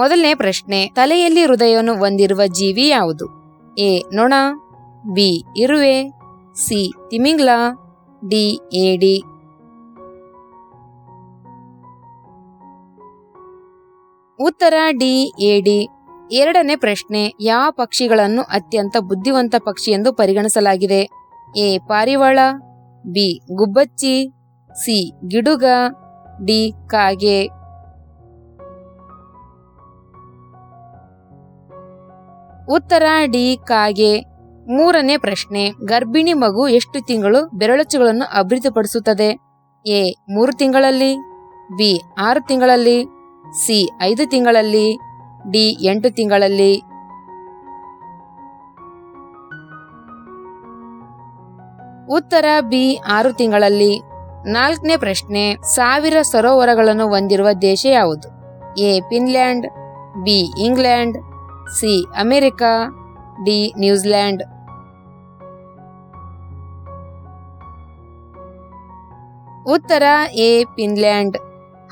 ಮೊದಲನೇ ಪ್ರಶ್ನೆ, ತಲೆಯಲ್ಲಿ ಹೃದಯವನ್ನು ಹೊಂದಿರುವ ಜೀವಿ ಯಾವುದು? ಎ, ನೊಣ, ಬಿ, ಇರುವೆ, ಸಿ, ತಿಮಿಂಗ್ಲ, ಡಿ ಏಡಿ ಉತ್ತರ, ಡಿ ಎಡಿ ಎರಡನೇ ಪ್ರಶ್ನೆ, ಯಾವ ಪಕ್ಷಿಗಳನ್ನು ಅತ್ಯಂತ ಬುದ್ಧಿವಂತ ಪಕ್ಷಿ ಎಂದು ಪರಿಗಣಿಸಲಾಗಿದೆ? ಎ, ಪಾರಿವಾಳ, ಬಿ, ಗುಬ್ಬಚ್ಚಿ, ಸಿ, ಗಿಡುಗ, ಡಿ, ಕಾಗೆ. ಉತ್ತರ ಡಿ ಕಾಗೆ ಮೂರನೇ ಪ್ರಶ್ನೆ, ಗರ್ಭಿಣಿ ಮಗು ಎಷ್ಟು ತಿಂಗಳು ಬೆರಳಚ್ಚುಗಳನ್ನು ಅಭಿವೃದ್ಧಿಪಡಿಸುತ್ತದೆ? ಎ, ಮೂರು ತಿಂಗಳಲ್ಲಿ, ಬಿ, ಆರು ತಿಂಗಳಲ್ಲಿ, ಸಿ, ಐದು ತಿಂಗಳಲ್ಲಿ, ಡಿ, ಎಂಟು ತಿಂಗಳಲ್ಲಿ. ಉತ್ತರ ಬಿ, ಆರು ತಿಂಗಳಲ್ಲಿ. ನಾಲ್ಕನೇ ಪ್ರಶ್ನೆ, ಸಾವಿರ ಸರೋವರಗಳನ್ನು ಹೊಂದಿರುವ ದೇಶ ಯಾವುದು? A, Finland, B, England C, America, D, New Zealand. ಉತ್ತರ, ಎ, ಫಿನ್ಲ್ಯಾಂಡ್.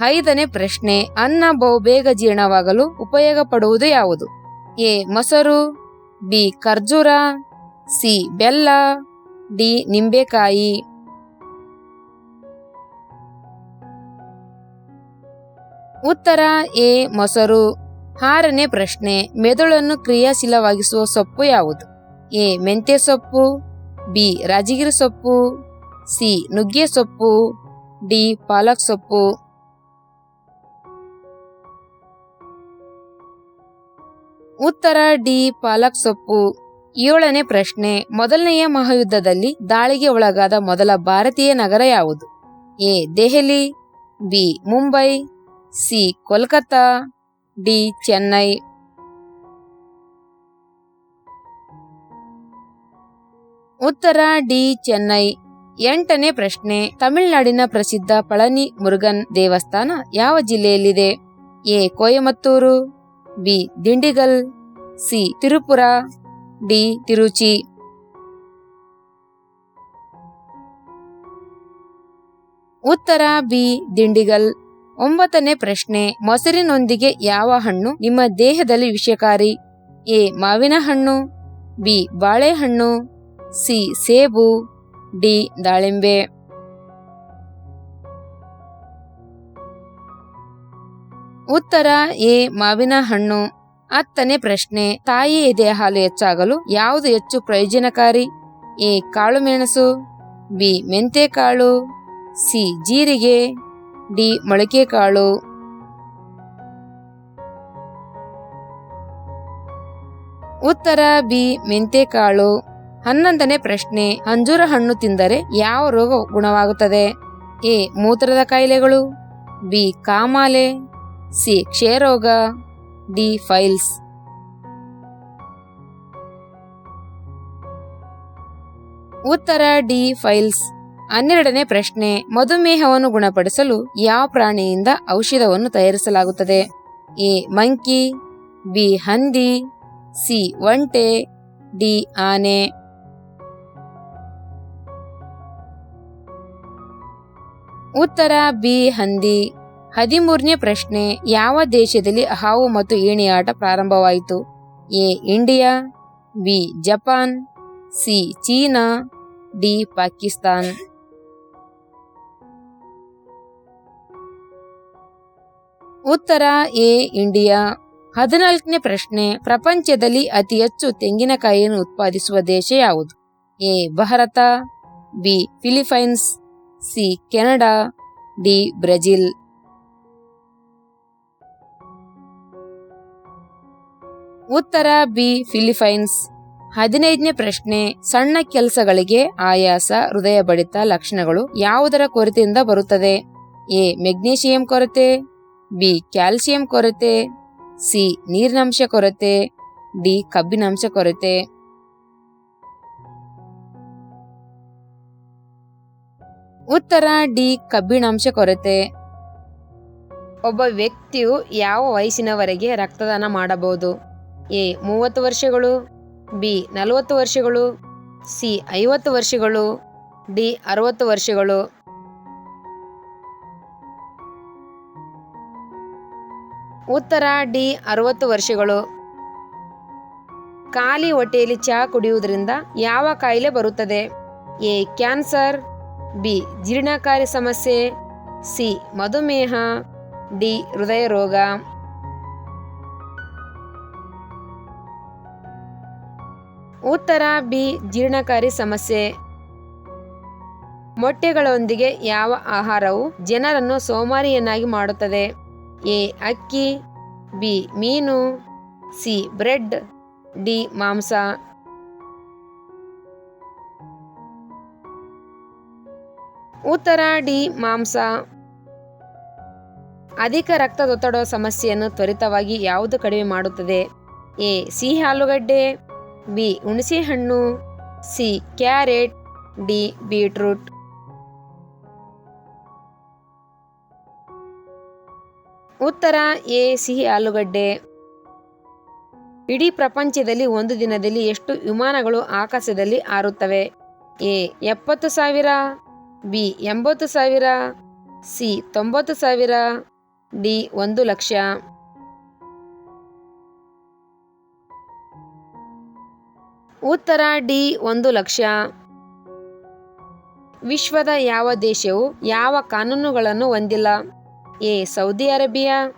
ಐದನೇ ಪ್ರಶ್ನೆ, ಅನ್ನ ಬಹುಬೇಗ ಜೀರ್ಣವಾಗಲು ಉಪಯೋಗ ಪಡುವುದು ಯಾವುದು? ಎ, ಮೊಸರು, ಬಿ, ಖರ್ಜೂರ, ಸಿ, ಬೆಲ್ಲ, ಡಿ, ನಿಂಬೆಕಾಯಿ. ಉತ್ತರ, ಎ, ಮೊಸರು. ಆರನೇ ಪ್ರಶ್ನೆ, ಮೆದುಳನ್ನು ಕ್ರಿಯಾಶೀಲವಾಗಿಸುವ ಸೊಪ್ಪು ಯಾವುದು? ಎ, ಮೆಂತ್ಯ ಸೊಪ್ಪು, ಬಿ, ರಾಜಗಿರಿ ಸೊಪ್ಪು, ಸಿ, ನುಗ್ಗೆ ಸೊಪ್ಪು, ಡಿ, ಪಾಲಕ್ ಸೊಪ್ಪು. ಉತ್ತರ, ಡಿ, ಪಾಲಕ್ ಸೊಪ್ಪು. ಏಳನೇ ಪ್ರಶ್ನೆ, ಮೊದಲನೆಯ ಮಹಾಯುದ್ಧದಲ್ಲಿ ದಾಳಿಗೆ ಒಳಗಾದ ಮೊದಲ ಭಾರತೀಯ ನಗರ ಯಾವುದು? A, Delhi, B, Mumbai, C, Kolkata. D, Chennai. ಉತ್ತರ ಡಿ, ಚೆನ್ನೈ. ಎಂಟನೇ ಪ್ರಶ್ನೆ, ತಮಿಳುನಾಡಿನ ಪ್ರಸಿದ್ಧ ಪಳನಿ ಮುರುಗನ್ ದೇವಸ್ಥಾನ ಯಾವ ಜಿಲ್ಲೆಯಲ್ಲಿದೆ? A, Coimbatore, B, Dindigul, C, Tiruppur, D, Trichy. ಉತ್ತರ ಬಿ, ದಿಂಡಿಗಲ್. ಒಂಬತ್ತನೇ ಪ್ರಶ್ನೆ, ಮೊಸರಿನೊಂದಿಗೆ ಯಾವ ಹಣ್ಣು ನಿಮ್ಮ ದೇಹದಲ್ಲಿ ವಿಷಕಾರಿ? ಎ, ಮಾವಿನ ಹಣ್ಣು, ಬಿ, ಬಾಳೆಹಣ್ಣು, ಸಿ, ಸೇಬು, ಡಿ, ದಾಳಿಂಬೆ. ಉತ್ತರ, ಎ, ಮಾವಿನ ಹಣ್ಣು. ಹತ್ತನೇ ಪ್ರಶ್ನೆ ತಾಯಿ ಎದೆ ಹಾಲು ಹೆಚ್ಚಾಗಲು ಯಾವುದು ಹೆಚ್ಚು ಪ್ರಯೋಜನಕಾರಿ? ಎ, ಕಾಳು ಮೆಣಸು, ಬಿ, ಮೆಂತೆಕಾಳು, ಸಿ, ಜೀರಿಗೆ. ಡಿ ಮೊಳಕೆ ಕಾಳು. ಉತ್ತರ ಬಿ ಮೆಂತೆಕಾಳು ಹನ್ನೊಂದನೇ ಪ್ರಶ್ನೆ, ಅಂಜೂರ ಹಣ್ಣು ತಿಂದರೆ ಯಾವ ರೋಗ ಗುಣವಾಗುತ್ತದೆ? ಎ, ಮೂತ್ರದ ಕಾಯಿಲೆಗಳು. ಬಿ, ಕಾಮಾಲೆ. ಸಿ, ಕ್ಷಯರೋಗ. D, piles. ಉತ್ತರ ಡಿ, ಫೈಲ್ಸ್. ಹನ್ನೆರಡನೇ ಪ್ರಶ್ನೆ, ಮಧುಮೇಹವನ್ನು ಗುಣಪಡಿಸಲು ಯಾವ ಪ್ರಾಣಿಯಿಂದ ಔಷಧವನ್ನು ತಯಾರಿಸಲಾಗುತ್ತದೆ? ಎ, ಮಂಕಿ, ಬಿ, ಹಂದಿ, ಸಿ, ಒಂಟೆ, ಡಿ, ಆನೆ. ಉತ್ತರ, ಬಿ, ಹಂದಿ. ಹದಿಮೂರನೇ ಪ್ರಶ್ನೆ, ಯಾವ ದೇಶದಲ್ಲಿ ಹಾವು ಮತ್ತು ಏಣಿಯಾಟ ಪ್ರಾರಂಭವಾಯಿತು? A, India, B, Japan, C, China, D, Pakistan. ಉತ್ತರ ಎ, ಇಂಡಿಯಾ. ಹದಿನಾಲ್ಕನೇ ಪ್ರಶ್ನೆ, ಪ್ರಪಂಚದಲ್ಲಿ ಅತಿ ಹೆಚ್ಚು ತೆಂಗಿನಕಾಯಿಯನ್ನು ಉತ್ಪಾದಿಸುವ ದೇಶ ಯಾವುದು? A, Bharat. B, Philippines. C, Canada. D, Brazil. ಉತ್ತರ ಬಿ, ಫಿಲಿಪೈನ್ಸ್. ಹದಿನೈದನೇ ಪ್ರಶ್ನೆ, ಸಣ್ಣ ಕೆಲಸಗಳಿಗೆ ಆಯಾಸ ಹೃದಯ ಬಡಿತ ಲಕ್ಷಣಗಳು ಯಾವುದರ ಕೊರತೆಯಿಂದ ಬರುತ್ತದೆ? ಎ, ಮೆಗ್ನೀಷಿಯಂ ಕೊರತೆ. ಬಿ ಕ್ಯಾಲ್ಸಿಯಂ ಕೊರತೆ, ಸಿ ನೀರಿನಂಶ ಕೊರತೆ, ಡಿ ಕಬ್ಬಿನಾಂಶ ಕೊರತೆ. ಉತ್ತರ, ಡಿ ಕಬ್ಬಿಣಾಂಶ ಕೊರತೆ. ಒಬ್ಬ ವ್ಯಕ್ತಿಯು ಯಾವ ವಯಸ್ಸಿನವರೆಗೆ ರಕ್ತದಾನ ಮಾಡಬಹುದು? ಎ ಮೂವತ್ತು ವರ್ಷಗಳು, ಬಿ ನಲವತ್ತು ವರ್ಷಗಳು, ಸಿ ಐವತ್ತು ವರ್ಷಗಳು, ಡಿ ಅರವತ್ತು ವರ್ಷಗಳು. ಉತ್ತರ ಡಿ ಅರವತ್ತು ವರ್ಷಗಳು. ಖಾಲಿ ಹೊಟ್ಟೆಯಲ್ಲಿ ಚಹಾ ಕುಡಿಯುವುದರಿಂದ ಯಾವ ಕಾಯಿಲೆ ಬರುತ್ತದೆ? ಎ. Cancer, B. ಜೀರ್ಣಕಾರಿ ಸಮಸ್ಯೆ, ಸಿ. ಮಧುಮೇಹ, ಡಿ. ಹೃದಯ ರೋಗ ಉತ್ತರ ಬಿ. ಜೀರ್ಣಕಾರಿ ಸಮಸ್ಯೆ. ಮೊಟ್ಟೆಗಳೊಂದಿಗೆ ಯಾವ ಆಹಾರವು ಜನರನ್ನು ಸೋಮಾರಿಯನ್ನಾಗಿ ಮಾಡುತ್ತದೆ? ಎ ಅಕ್ಕಿ, ಬಿ ಮೀನು, ಸಿ ಬ್ರೆಡ್, ಡಿ ಮಾಂಸ. ಉತ್ತರ, ಡಿ ಮಾಂಸ. ಅಧಿಕ ರಕ್ತದೊತ್ತಡ ಸಮಸ್ಯೆಯನ್ನು ತ್ವರಿತವಾಗಿ ಯಾವುದು ಕಡಿಮೆ ಮಾಡುತ್ತದೆ? ಎ ಸಿಹಿ ಆಲೂಗಡ್ಡೆ, ಬಿ ಹುಣಸೆಹಣ್ಣು, ಸಿ ಕ್ಯಾರೆಟ್, ಡಿ ಬೀಟ್ರೂಟ್. ಉತ್ತರ ಎ, ಸಿಹಿ ಆಲೂಗಡ್ಡೆ. ಇಡೀ ಪ್ರಪಂಚದಲ್ಲಿ ಒಂದು ದಿನದಲ್ಲಿ ಎಷ್ಟು ವಿಮಾನಗಳು ಆಕಾಶದಲ್ಲಿ ಹಾರುತ್ತವೆ? ಎ, ಎಪ್ಪತ್ತು ಸಾವಿರ, ಬಿ, ಎಂಬತ್ತು ಸಾವಿರ, ಸಿ, ತೊಂಬತ್ತು ಸಾವಿರ, ಡಿ, ಒಂದು ಲಕ್ಷ. ಉತ್ತರ ಡಿ, ಒಂದು ಲಕ್ಷ. ವಿಶ್ವದ ಯಾವ ದೇಶವು ಯಾವ ಕಾನೂನುಗಳನ್ನು ಹೊಂದಿಲ್ಲ? A, Saudi Arabia,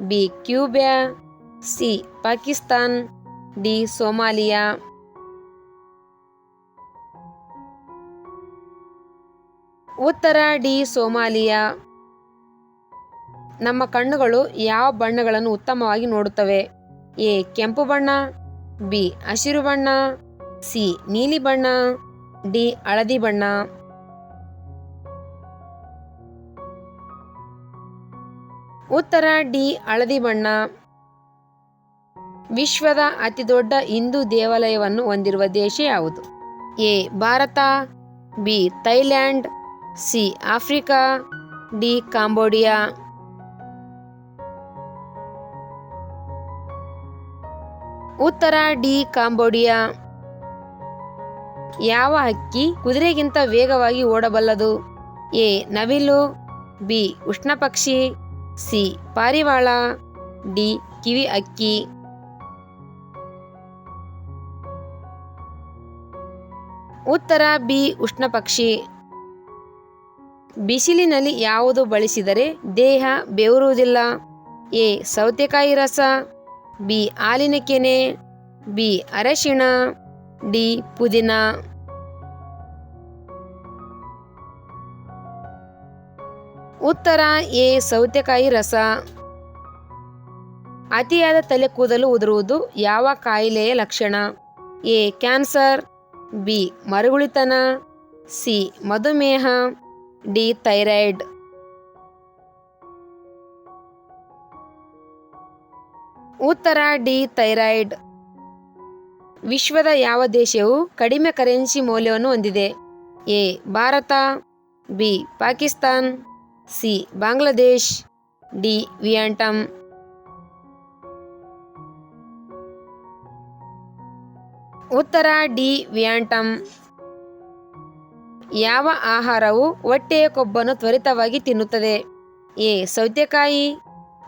B Cuba C, Pakistan, D, Somalia. ಉತ್ತರ, ಡಿ, ಸೋಮಾಲಿಯಾ. ನಮ್ಮ ಕಣ್ಣುಗಳು ಯಾವ ಬಣ್ಣಗಳನ್ನು ಉತ್ತಮವಾಗಿ ನೋಡುತ್ತವೆ? ಎ, ಕೆಂಪು ಬಣ್ಣ, ಬಿ, ಹಸಿರು ಬಣ್ಣ, ಸಿ, ನೀಲಿ ಬಣ್ಣ, ಡಿ, ಹಳದಿ ಬಣ್ಣ. ಉತ್ತರ ಡಿ ಹಳದಿ ಬಣ್ಣ ವಿಶ್ವದ ಅತಿದೊಡ್ಡ ಹಿಂದೂ ದೇವಾಲಯವನ್ನು ಹೊಂದಿರುವ ದೇಶ ಯಾವುದು? A. Bharat, B. Thailand, C. Africa, D. Cambodia. ಉತ್ತರ ಡಿ. ಕಾಂಬೋಡಿಯಾ. ಯಾವ ಹಕ್ಕಿ ಕುದುರೆಗಿಂತ ವೇಗವಾಗಿ ಓಡಬಲ್ಲದು? ಎ. ನವಿಲು, ಬಿ. ಉಷ್ಣಪಕ್ಷಿ ಸಿ. ಪಾರಿವಾಳ. ಡಿ. ಕಿವಿ ಅಕ್ಕಿ. ಉತ್ತರ ಬಿ. ಉಷ್ಣ ಪಕ್ಷಿ ಬಿಸಿಲಿನಲ್ಲಿ ಯಾವುದು ಬಳಸಿದರೆ ದೇಹ ಬೆವರುವುದಿಲ್ಲ. ಎ. ಸೌತೆಕಾಯಿ ರಸ. ಬಿ. ಹಾಲಿನ ಕೆನೆ. ಬಿ. ಅರಶಿಣ. ಡಿ. ಪುದೀನ. ಉತ್ತರ ಎ, ಸೌತೆಕಾಯಿ ರಸ. ಅತಿಯಾದ ತಲೆ ಕೂದಲು ಉದುರುವುದು ಯಾವ ಕಾಯಿಲೆಯ ಲಕ್ಷಣ? A, cancer. ಬಿ, ಮರುಗುಳಿತನ. ಸಿ, ಮಧುಮೇಹ. D, thyroid. ಉತ್ತರ ಡಿ, ಥೈರಾಯ್ಡ್. ವಿಶ್ವದ ಯಾವ ದೇಶವು ಕಡಿಮೆ ಕರೆನ್ಸಿ ಮೌಲ್ಯವನ್ನು ಹೊಂದಿದೆ? A, Bharat. B, Pakistan. C. Bangladesh. D. Vietnam ಉತ್ತರ ಡಿ. ವಿಯಾಂಟಮ್ ಯಾವ ಆಹಾರವು ಹೊಟ್ಟೆಯ ಕೊಬ್ಬನ್ನು ತ್ವರಿತವಾಗಿ ತಿನ್ನುತ್ತದೆ? ಎ. ಸೌತೆಕಾಯಿ.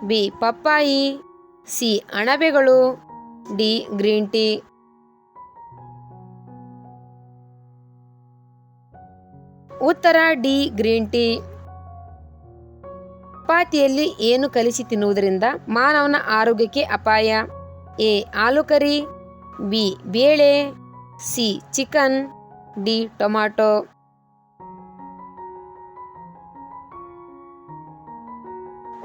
ಬಿ. ಪಪ್ಪಾಯಿ. ಸಿ. ಅಣಬೆಗಳು. ಡಿ. Green tea. ಉತ್ತರ ಡಿ. Green tea. ಚಪಾತಿಯಲ್ಲಿ ಏನು ಕಲಿಸಿ ತಿನ್ನುವುದರಿಂದ ಮಾನವನ ಆರೋಗ್ಯಕ್ಕೆ ಅಪಾಯ? ಎ. ಆಲೂ ಕರಿ. ಬಿ. ಬೇಳೆ. ಸಿ. ಚಿಕನ್. ಡಿ. ಟೊಮಾಟೊ.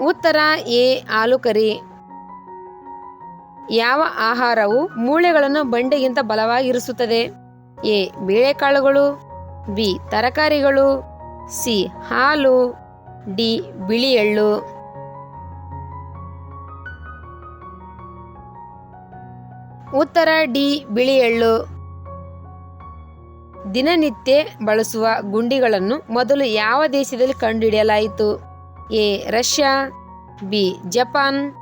ಉತ್ತರ, ಎ. ಆಲೂ ಕರಿ. ಯಾವ ಆಹಾರವು ಮೂಳೆಗಳನ್ನು ಬಂಡೆಗಿಂತ ಬಲವಾಗಿರಿಸುತ್ತದೆ? ಎ. ಬೇಳೆಕಾಳುಗಳು. ಬಿ. ತರಕಾರಿಗಳು. ಸಿ. ಹಾಲು. ಡಿ ಬಿಳಿ ಎಳ್ಳು ಉತ್ತರ ಡಿ ಬಿಳಿ ಎಳ್ಳು ದಿನನಿತ್ಯ ಬಳಸುವ ಗುಂಡಿಗಳನ್ನು ಮೊದಲು ಯಾವ ದೇಶದಲ್ಲಿ ಕಂಡುಹಿಡಿಯಲಾಯಿತು? A. Russia, B. Japan,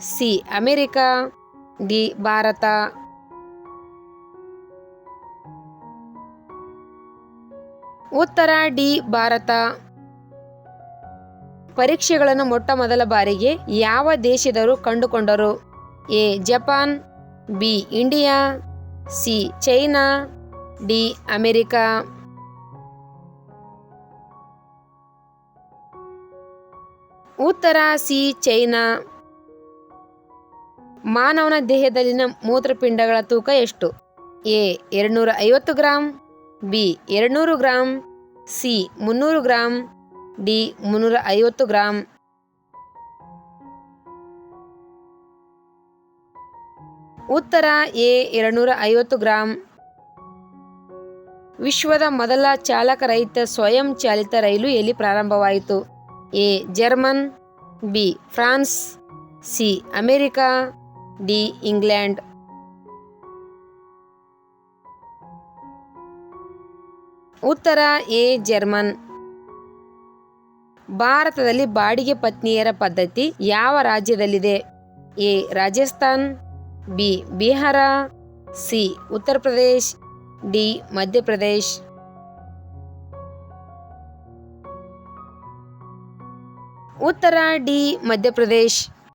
C. America, D. Bharat. ಉತ್ತರ ಡಿ ಭಾರತ. ಪರೀಕ್ಷೆಗಳನ್ನು ಮೊಟ್ಟ ಮೊದಲ ಬಾರಿಗೆ ಯಾವ ದೇಶದವರು ಕಂಡುಕೊಂಡರು? A. Japan, B. India, C. China, D. America. ಉತ್ತರ ಸಿ. ಚೈನಾ. ಮಾನವನ ದೇಹದಲ್ಲಿನ ಮೂತ್ರಪಿಂಡಗಳ ತೂಕ ಎಷ್ಟು? ಎ. ಎರಡ್ನೂರ ಐವತ್ತು ಗ್ರಾಂ, ಬಿ. ಎರಡ್ನೂರು ಗ್ರಾಂ, ಸಿ. ಮುನ್ನೂರು ಗ್ರಾಂ ಡಿ ಮುನ್ನೂರ ಐವತ್ತು ಗ್ರಾಂ. ಉತ್ತರ ಎ ಎರಡುನೂರ ಐವತ್ತು ಗ್ರಾಂ. ವಿಶ್ವದ ಮೊದಲ ಚಾಲಕರಹಿತ ಸ್ವಯಂ ಚಾಲಿತ ರೈಲು ಎಲ್ಲಿ ಪ್ರಾರಂಭವಾಯಿತು? A German, B France, C America, D England. ಉತ್ತರ ಎ ಜರ್ಮನ್. ಭಾರತದಲ್ಲಿ ಬಾಡಿಗೆ ಪತ್ನಿಯರ ಪದ್ಧತಿ ಯಾವ ರಾಜ್ಯದಲ್ಲಿದೆ? A. Rajasthan, B. Bihar, C. Uttar Pradesh, D. Madhya Pradesh ಉತ್ತರ, ಡಿ. ಮಧ್ಯಪ್ರದೇಶ್